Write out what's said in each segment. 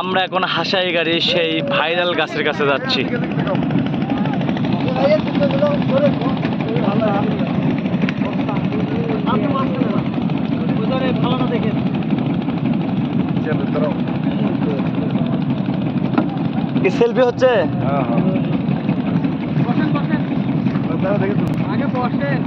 আমরা এখন হাসাই গাড়ি সেই ভাইরাল গাছের কাছে যাচ্ছি। কি সেলফি হচ্ছে? আগে বসেন।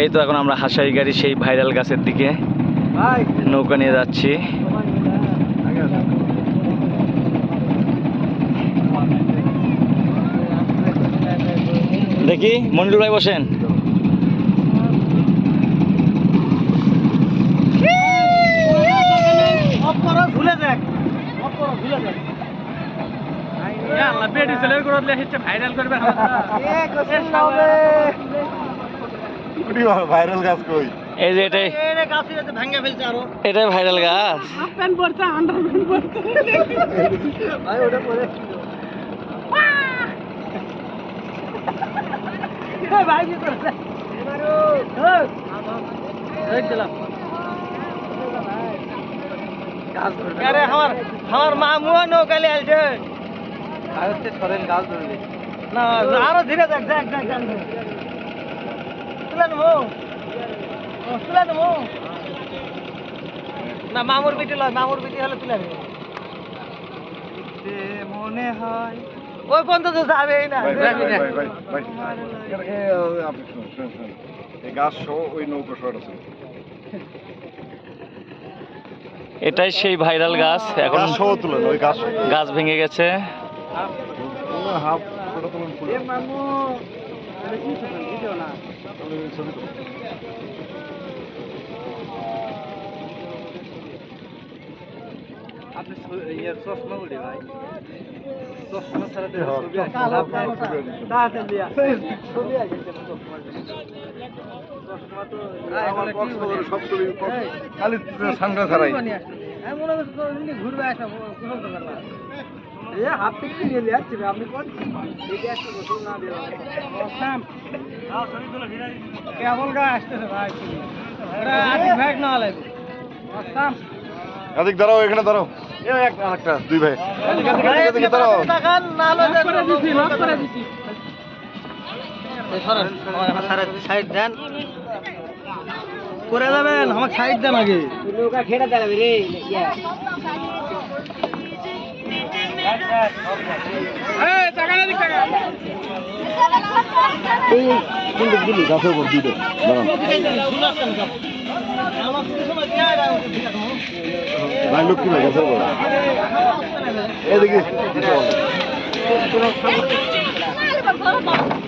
এই তো এখন আমরা হাসাই গাড়ি সেই ভাইরাল গাছের দিকে। নৌকা নিয়ে যাচ্ছি। দেখি মন্ডুল ভাই বসেন। ভাইরাল করবে। ভাইরাল গাছ কই? এই যে এটাই। এরে কাছে যেতে ভাঙে ফেলছে আরও। এটাই ভাইরাল গাছ। হাফ প্যান্ট পরছে আন্ডার প্যান্ট পরছে ভাই ওটা পরে। ভাই কি করছে? এই দিলাম আরে আমার মামুয়া নৌকালে আলছে আয়তে সরেন গাছ ধরবে। না আরও ধীরে দেখ দেখ। তুলে নেব না মামুর বিটি লয় মামুর বিটি হলে তুলে মনে হয় ওই পর্যন্ত তো যাবেই না। গাছ ওই নৌকা শট আছে এটাই সেই ভাইরাল গাছ এখন গাছ ভেঙে গেছে। আপনি চশমা উড়ে ভাই। চশমা ছাড়া খালি তো এমনি ঘুরবে আসা। কোনো দরকার না এ হাত থেকে নিয়ে নিয়ে আপনি একটা না কেবল গা আসতেছে ভাই। ওরা আশিক ভাই না লাগবে সাম দাঁড়াও এখানে দাঁড়াও। এ এক আরেকটা দুই ভাই। দাঁড়াও। সাইড দেন। করে দেবেন আমাকে সাইড দেন আগে। দাঁড়াবে রে এই কিন্তু দিলি গাছের উপর দুইটা দাঁড়ান ভাই লক্ষ্মী ভাই গাছের উপর এদিকে vamos.